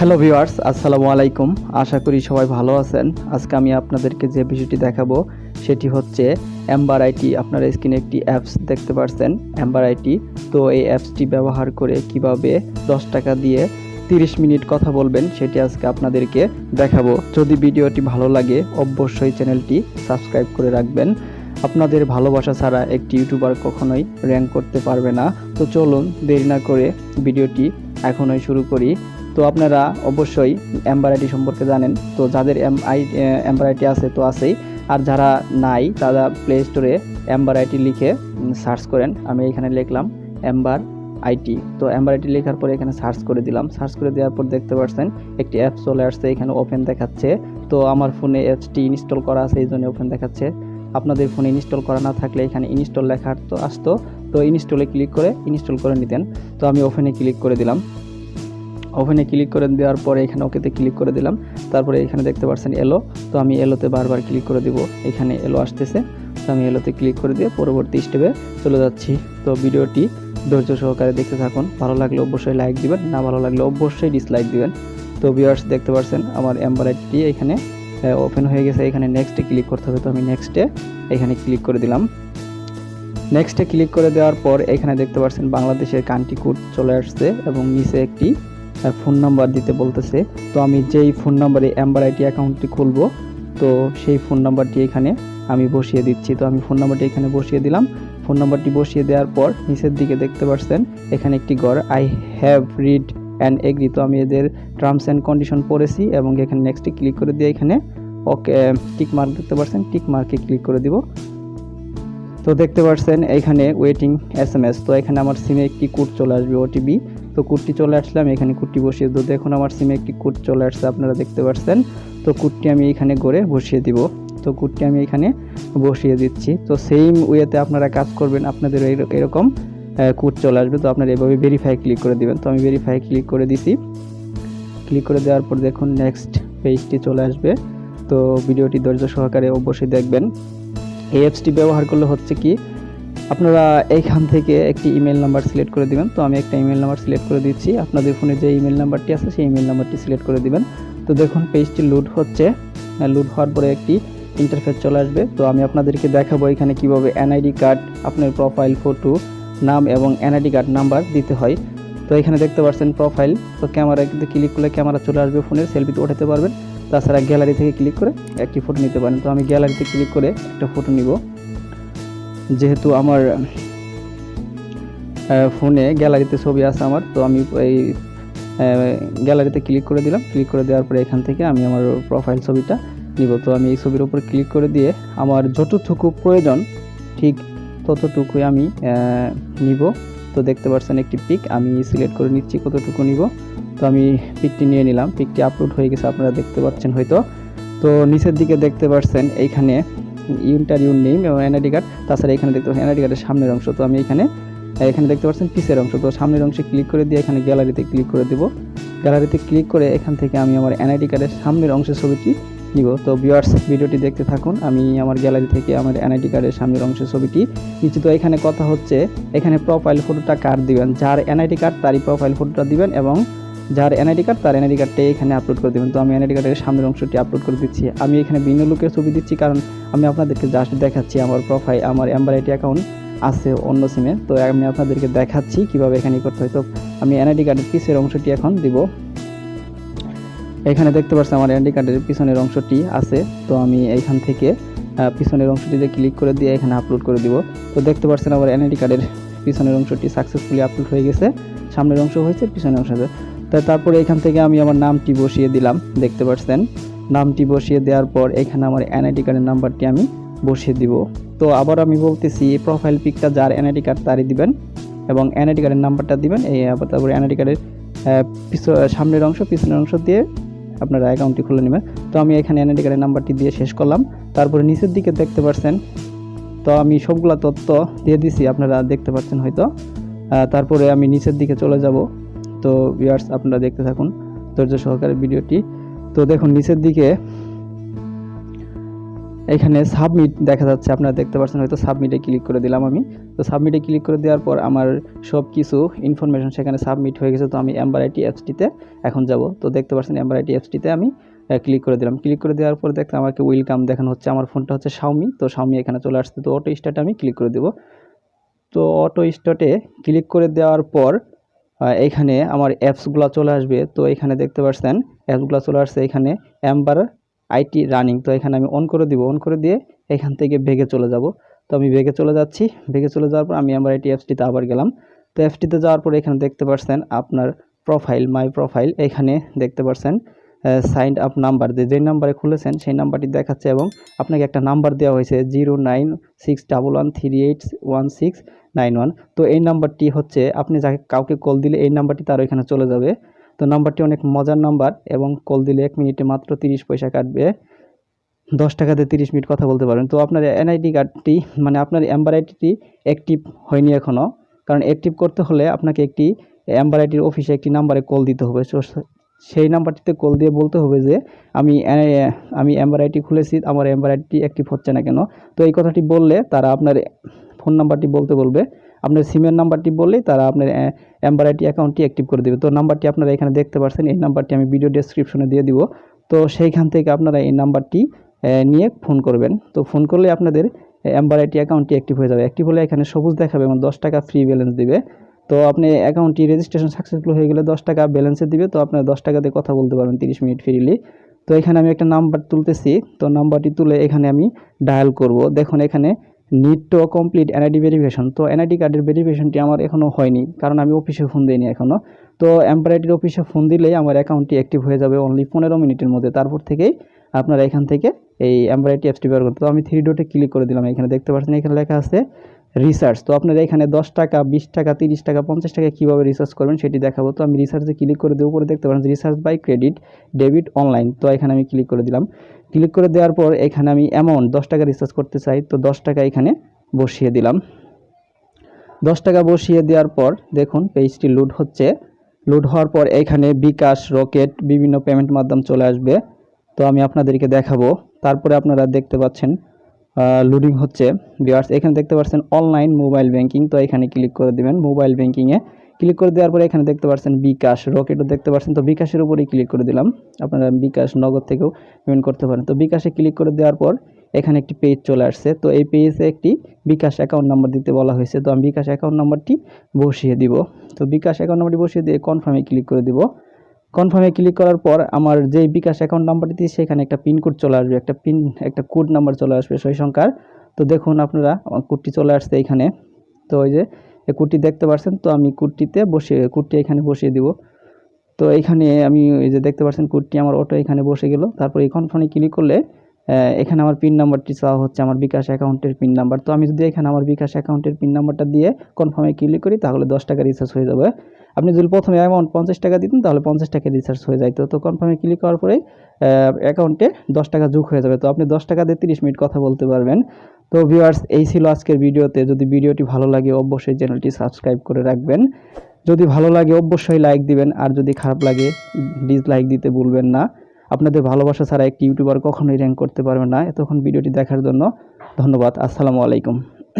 Hello viewers আসসালামু আলাইকুম। আশা করি সবাই ভালো আছেন। আজকে আমি আপনাদেরকে যে বিষয়টি দেখাবো, সেটি হচ্ছে অ্যাম্বার আইটি আপনারা স্ক্রিনে একটি অ্যাপস দেখতে পাচ্ছেন অ্যাম্বার আইটি তো এই অ্যাপসটি ব্যবহার করে কীভাবে দশ টাকা দিয়ে তিরিশ মিনিট কথা বলবেন, সেটি আজকে আপনাদেরকে দেখাবো। যদি ভিডিওটি ভালো লাগে, অবশ্যই চ্যানেলটি সাবস্ক্রাইব করে রাখবেন। আপনাদের ভালোবাসা ছাড়া একটি ইউটিউবার কখনোই র্যাঙ্ক করতে পারবে না। তো চলুন দেরি না করে ভিডিওটি এখনই শুরু করি। তো আপনারা অবশ্যই এমবারাইটি সম্পর্কে জানেন। তো যাদের এম আই এমবারাইটি আছে, তো আছেই। আর যারা নাই, তারা প্লে স্টোরে এমবারাইটি লিখে সার্চ করেন। আমি এখানে লিখলাম এম্বার আইটি তো এম্বার লেখার পরে এখানে সার্চ করে দিলাম। সার্চ করে দেওয়ার পর দেখতে পাচ্ছেন একটি অ্যাপ চলে আসছে, এখানে ওপেন দেখাচ্ছে। তো আমার ফোনে অ্যাপসটি ইনস্টল করা আছে, এই জন্য ওপেন দেখাচ্ছে। আপনাদের ফোনে ইনস্টল করা না থাকলে এখানে ইনস্টল লেখা তো আসতো। তো ইনস্টলে ক্লিক করে ইনস্টল করে নিতেন। তো আমি ওপেনে ক্লিক করে দিলাম। ওভেনে ক্লিক করে দেওয়ার পরে এখানে ওকেতে ক্লিক করে দিলাম। তারপরে এখানে দেখতে পাচ্ছেন এলো। তো আমি এলোতে বারবার ক্লিক করে দিব। এখানে এলো আসতেছে। তো আমি এলোতে ক্লিক করে দিয়ে পরবর্তী স্টেপে চলে যাচ্ছি। তো ভিডিওটি ধৈর্য সহকারে দেখতে থাকুন। ভালো লাগলে অবশ্যই লাইক দিবেন, না ভালো লাগলে অবশ্যই ডিসলাইক দিবেন। তো ভিউয়ার্স দেখতে পাচ্ছেন আমার এম্বারাইটি এখানে ওপেন হয়ে গেছে। এখানে নেক্সটে ক্লিক করতে হবে। তো আমি নেক্সটে এখানে ক্লিক করে দিলাম। নেক্সটে ক্লিক করে দেওয়ার পর এখানে দেখতে পাচ্ছেন বাংলাদেশের কান্ট্রি কোড চলে আসছে এবং নিচে একটি ফোন নাম্বার দিতে বলতেছে। তো আমি যেই ফোন নাম্বারে অ্যাম্বার আইটি অ্যাকাউন্টটি খুলবো, তো সেই ফোন নাম্বারটি এখানে আমি বসিয়ে দিচ্ছি। তো আমি ফোন নাম্বারটি এখানে বসিয়ে দিলাম। ফোন নাম্বারটি বসিয়ে দেওয়ার পর নিচের দিকে দেখতে পাচ্ছেন এখানে একটি গড় I have read and agree তো আমি এদের টার্মস অ্যান্ড কন্ডিশন পড়েছি এবং এখানে নেক্সটে ক্লিক করে দিয়ে এখানে ওকে টিক মার্ক দেখতে পাচ্ছেন টিক মার্কে ক্লিক করে দিব। তো দেখতে পাচ্ছেন এখানে ওয়েটিং এস এম এস তো এখানে আমার সিমে একটি কোড চলে আসবে ওটিপি তো কুটটি চলে আসলাম, এখানে কুটটি বসিয়ে দেবো। দেখুন, আমার সিমে একটি কুট চলে আসছে, আপনারা দেখতে পাচ্ছেন তো কুটটি আমি এখানে করে বসিয়ে দিব। তো কুটটি আমি এখানে বসিয়ে দিচ্ছি। তো সেম ওয়েতে আপনারা কাজ করবেন, আপনাদের এরকম কুট চলে আসবে। তো আপনারা এভাবে ভেরিফাই ক্লিক করে দিবেন। তো আমি ভেরিফাই ক্লিক করে দিছি। ক্লিক করে দেওয়ার পর দেখুন নেক্সট পেজটি চলে আসবে। তো ভিডিওটি ধৈর্য সহকারে অবশ্যই দেখবেন। এই অ্যাপসটি ব্যবহার করলে হচ্ছে কি আপনারা এইখান থেকে একটি ইমেল নাম্বার সিলেক্ট করে দিবেন। তো আমি একটা ইমেল নাম্বার সিলেক্ট করে দিচ্ছি। আপনাদের ফোনে যে ইমেল নাম্বারটি আছে, সেই ইমেল নাম্বারটি সিলেক্ট করে দিবেন। তো দেখুন পেজটি লোড হচ্ছে। লোড হওয়ার পরে একটি ইন্টারফেস চলে আসবে। তো আমি আপনাদেরকে দেখাবো এখানে কীভাবে এনআইডি কার্ড আপনার প্রোফাইল ফটো নাম এবং এনআইডি কার্ড নাম্বার দিতে হয়। তো এখানে দেখতে পাচ্ছেন প্রোফাইল তো ক্যামেরা কিন্তু ক্লিক করলে ক্যামেরা চলে আসবে ফোনের সেলফিতে ওঠাতে পারবেন। তাছাড়া গ্যালারি থেকে ক্লিক করে একটি ফটো নিতে পারেন। তো আমি গ্যালারিতে ক্লিক করে একটা ফটো নিব। যেহেতু আমার ফোনে গ্যালারিতে ছবি আছে আমার, তো আমি এই গ্যালারিতে ক্লিক করে দিলাম। ক্লিক করে দেওয়ার পরে এখান থেকে আমি আমার প্রোফাইল ছবিটা নিব। তো আমি এই ছবির উপর ক্লিক করে দিয়ে আমার যতটুকু প্রয়োজন, ঠিক ততটুকুই আমি নিব। তো দেখতে পাচ্ছেন একটি পিক, আমি সিলেক্ট করে নিচ্ছি কতটুকু নিব। তো আমি পিকটি নিয়ে নিলাম। পিকটি আপলোড হয়ে গেছে, আপনারা দেখতে পাচ্ছেন হয়তো। তো নিচের দিকে দেখতে পাচ্ছেন, এইখানে ইন্টারভিউ নেম এবং এনআইডি কার্ড। তাছাড়া এখানে দেখতে পাচ্ছেন এনআইডি কার্ডের সামনের অংশ। তো আমি এখানে এখানে দেখতে পাচ্ছেন পিসের অংশ। তো সামনের অংশে ক্লিক করে দিয়ে এখানে গ্যালারিতে ক্লিক করে দেব। গ্যালারিতে ক্লিক করে এখান থেকে আমি আমার এনআইডি কার্ডের সামনের অংশের ছবিটি নিব। তো ভিউয়ার্স ভিডিওটি দেখতে থাকুন। আমি আমার গ্যালারি থেকে আমার এনআইডি কার্ডের সামনের অংশের ছবিটি নিচ্ছি। তো এখানে কথা হচ্ছে, এখানে প্রোফাইল ফটোটা কার দিবেন? যার এনআইডি কার্ড, তারই প্রোফাইল ফটোটা দিবেন এবং যার এনআইডি কার্ড তার এনআইডি কার্ডটা এখানে আপলোড করে দেবেন। তো আমি এনআইডি কার্ডের সামনের অংশটি আপলোড করে দিচ্ছি। আমি এখানে ভিন্ন লোকের ছবি দিচ্ছি কারণ আমি আপনাদেরকে জাস্ট দেখাচ্ছি আমার প্রোফাইল আমার এমবারাইটি অ্যাকাউন্ট আছে অন্য সিমে তো আমি আপনাদেরকে দেখাচ্ছি কীভাবে এখানে করতে হয়। তো আমি এনআইডি কার্ডের পিসের অংশটি এখন দিব। এখানে দেখতে পাচ্ছেন আমার এনআইডি কার্ডের পিছনের অংশটি আছে। তো আমি এখান থেকে পিছনের অংশটিতে ক্লিক করে দিয়ে এখানে আপলোড করে দিব। তো দেখতে পাচ্ছেন আমার এনআইডি কার্ডের পিছনের অংশটি সাকসেসফুলি আপলোড হয়ে গেছে। সামনের অংশ হয়েছে, পিছনের অংশ তো তারপরে এখান থেকে আমি আমার নামটি বসিয়ে দিলাম, দেখতে পাচ্ছেন। নামটি বসিয়ে দেওয়ার পর এখানে আমার এনআইডি কার্ডের নাম্বারটি আমি বসিয়ে দিব। তো আবার আমি বলতেছি প্রোফাইল পিকটা যার এনআইডি কার্ড তারই দিবেন এবং এনআইডি কার্ডের নাম্বারটা দিবেন। এই, আবার তারপরে এনআইডি কার্ডের সামনের অংশ, পিছনের অংশ দিয়ে আপনারা অ্যাকাউন্টটি খুলে নেবেন। তো আমি এখানে এনআইডি কার্ডের নাম্বারটি দিয়ে শেষ করলাম। তারপরে নিচের দিকে দেখতে পাচ্ছেন, তো আমি সবগুলা তথ্য দিয়ে দিছি, আপনারা দেখতে পাচ্ছেন হয়তো। তারপরে আমি নিচের দিকে চলে যাব। তো ভিউয়ার্স আপনারা দেখতে থাকুন ধৈর্য সহকারে ভিডিওটি। তো দেখুন, নিচের দিকে এখানে সাবমিট দেখা যাচ্ছে, আপনারা দেখতে পাচ্ছেন হয়তো সাবমিটে ক্লিক করে দিলাম আমি। তো সাবমিটে ক্লিক করে দেওয়ার পর আমার সব কিছু ইনফরমেশন সেখানে সাবমিট হয়ে গেছে, তো আমি অ্যাম্বার আইটি অ্যাপসটিতে এখন যাব। তো দেখতে পাচ্ছেন অ্যাম্বার আইটি অ্যাপসটিতে আমি ক্লিক করে দিলাম। ক্লিক করে দেওয়ার পর দেখতে আমাকে ওয়েলকাম দেখানো হচ্ছে, আমার ফোনটা হচ্ছে শাওমি তো শাওমি এখানে চলে আসছে, তো অটো স্টার্টে আমি ক্লিক করে দেবো। তো অটো স্টার্টে ক্লিক করে দেওয়ার পর এখানে আমার অ্যাপসগুলো চলে আসবে। তো এখানে দেখতে পাচ্ছেন অ্যাপসগুলো চলে আসছে এখানে অ্যাম্বার আইটি রানিং তো এখানে আমি অন করে দিব। অন করে দিয়ে এখান থেকে ভেগে চলে যাব। তো আমি ভেগে চলে যাচ্ছি। ভেগে চলে যাওয়ার পর আমি অ্যাম্বার আইটি অ্যাপসটিতে আবার গেলাম। তো অ্যাপসটিতে যাওয়ার পর এখানে দেখতে পাচ্ছেন আপনার প্রোফাইল মাই প্রোফাইল এখানে দেখতে পাচ্ছেন সাইন আপ নাম্বার যে যেই নাম্বারে খুলেছেন, সেই নাম্বারটি দেখাচ্ছে এবং আপনাকে একটা নাম্বার দেওয়া হয়েছে zero nine six double one three eight one six nine one তো এই নাম্বারটি হচ্ছে, আপনি যাকে, কাউকে কল দিলে এই নাম্বারটি তার ওইখানে চলে যাবে। তো নাম্বারটি অনেক মজার নাম্বার এবং কল দিলে এক মিনিটে মাত্র তিরিশ পয়সা কাটবে। দশ টাকাতে তিরিশ মিনিট কথা বলতে পারেন তো আপনার এনআইডি কার্ডটি মানে আপনার অ্যাম্বার আইডিটি অ্যাক্টিভ হয়নি এখনও কারণ অ্যাক্টিভ করতে হলে আপনাকে একটি অ্যাম্বার আইডির অফিসে একটি নাম্বারে কল দিতে হবে। সেই নাম্বারটিতে কল দিয়ে বলতে হবে যে, আমি আমি অ্যাম্বার আইডি খুলেছি, আমার অ্যাম্বার আইডি অ্যাক্টিভ হচ্ছে না কেন? তো এই কথাটি বললে তারা আপনার ফোন নাম্বারটি বলতে বলবে। আপনার সিমের নাম্বারটি বললেই তারা আপনার অ্যাম্বার আইডি অ্যাকাউন্টটি অ্যাক্টিভ করে দেবে। তো নাম্বারটি আপনারা এখানে দেখতে পাচ্ছেন এই নাম্বারটি আমি ভিডিও ডেসক্রিপশনে দিয়ে দিব। তো সেইখান থেকে আপনারা এই নাম্বারটি নিয়ে ফোন করবেন। তো ফোন করলে আপনাদের অ্যাম্বার আইটি অ্যাকাউন্টটি অ্যাক্টিভ হয়ে যাবে। অ্যাক্টিভ হলে এখানে সবুজ দেখাবে এবং দশ টাকা ফ্রি ব্যালেন্স দিবে। তো আপনি অ্যাকাউন্টটি রেজিস্ট্রেশন সাকসেসফুল হয়ে গেলে দশ টাকা ব্যালেন্সে দিবে, তো আপনার দশ টাকাতে কথা বলতে পারবেন তিরিশ মিনিট ফ্রিলি তো এখানে আমি একটা নাম্বার তুলতেছি, তো নাম্বারটি তুলে এখানে আমি ডায়াল করব। দেখুন, এখানে need to complete NID verification তো এনআইডি কার্ডের ভেরিফিকেশনটি আমার এখনও হয়নি, কারণ আমি অফিসে ফোন দিইনি এখনও তো এমপ্লয়াইটির অফিসে ফোন দিলেই আমার অ্যাকাউন্টটি অ্যাক্টিভ হয়ে যাবে অনলি পনেরো মিনিটের মধ্যে। তারপর থেকেই আপনারা এখান থেকে এই এমব্রয়ডারি অ্যাপসটি ব্যবহার করতে তো আমি থ্রি ডটে ক্লিক করে দিলাম, এখানে দেখতে পাচ্ছেন, এখানে লেখা আছে রিসার্চ তো আপনারা এখানে দশ টাকা, বিশ টাকা, তিরিশ টাকা, পঞ্চাশ টাকা কীভাবে রিসার্চ করবেন সেটি দেখাবো। তো আমি রিসার্চে ক্লিক করে দেবো পরে দেখতে পারেন research by credit debit online তো এখানে আমি ক্লিক করে দিলাম। ক্লিক করে দেওয়ার পর এখানে আমি অ্যামাউন্ট দশ টাকা রিসার্চ করতে চাই। তো দশ টাকা এখানে বসিয়ে দিলাম। দশ টাকা বসিয়ে দেওয়ার পর দেখুন পেজটি লোড হচ্ছে। লোড হওয়ার পর এখানে বিকাশ রকেট বিভিন্ন পেমেন্ট মাধ্যম চলে আসবে। তো আমি আপনাদেরকে দেখাবো। তারপরে আপনারা দেখতে পাচ্ছেন লোডিং হচ্ছে। ভিউয়ার্স এখানে দেখতে পাচ্ছেন অনলাইন মোবাইল ব্যাংকিং তো এখানে ক্লিক করে দেবেন মোবাইল ব্যাংকিংয়ে ক্লিক করে দেওয়ার পরে এখানে দেখতে পাচ্ছেন বিকাশ রকেটও দেখতে পাচ্ছেন তো বিকাশের উপরেই ক্লিক করে দিলাম। আপনারা বিকাশ নগদ থেকেও পেমেন্ট করতে পারেন। তো বিকাশে ক্লিক করে দেওয়ার পর এখানে একটি পেজ চলে আসছে। তো এই পেজে একটি বিকাশ অ্যাকাউন্ট নাম্বার দিতে বলা হয়েছে। তো আমি বিকাশ অ্যাকাউন্ট নাম্বারটি বসিয়ে দিব। তো বিকাশ অ্যাকাউন্ট নাম্বারটি বসিয়ে দিয়ে কনফার্মে ক্লিক করে দিব। কনফার্মে ক্লিক করার পর আমার যেই বিকাশ অ্যাকাউন্ট নাম্বারটি দিয়ে সেখানে একটা পিন কোড চলে আসবে। একটা পিন একটা কোড নাম্বার চলে আসবে সেই সংখ্যার। তো দেখুন আপনারা কোডটি চলে আসছে এখানে। তো ওই যে, এই কোডটি দেখতে পাচ্ছেন তো আমি কোডটিতে বসিয়ে কোডটি এখানে বসিয়ে দিব। তো এখানে আমি এই যে দেখতে পাচ্ছেন কোডটি আমার অটো এখানে বসে গেল। তারপর এই কনফার্মে ক্লিক করলে এখানে আমার পিন নাম্বারটি চাওয়া হচ্ছে, আমার বিকাশ অ্যাকাউন্টের পিন নাম্বার তো আমি যদি এখানে আমার বিকাশ অ্যাকাউন্টের পিন নাম্বারটা দিয়ে কনফার্মে ক্লিক করি, তাহলে দশ টাকা রিচার্জ হয়ে যাবে। আপনি যদি প্রথমে অ্যামাউন্ট পঞ্চাশ টাকা দিতেন, তাহলে পঞ্চাশ টাকা রিচার্জ হয়ে যাইতো। তো কনফার্মে ক্লিক করার পরে অ্যাকাউন্টে দশ টাকা যোগ হয়ে যাবে। তো আপনি দশ টাকা দিয়ে তিরিশ মিনিট কথা বলতে পারবেন। তো ভিউয়ার্স এই ছিল আজকের ভিডিওতে। যদি ভিডিওটি ভালো লাগে, অবশ্যই চ্যানেলটি সাবস্ক্রাইব করে রাখবেন। যদি ভালো লাগে, অবশ্যই লাইক দিবেন। আর যদি খারাপ লাগে ডিসলাইক দিতে ভুলবেন না। আপনাদের ভালোবাসা ছাড়া একটি ইউটিউবার কখনোই র্যাঙ্ক করতে পারবে না। এতক্ষণ ভিডিওটি দেখার জন্য ধন্যবাদ। আসসালামু আলাইকুম।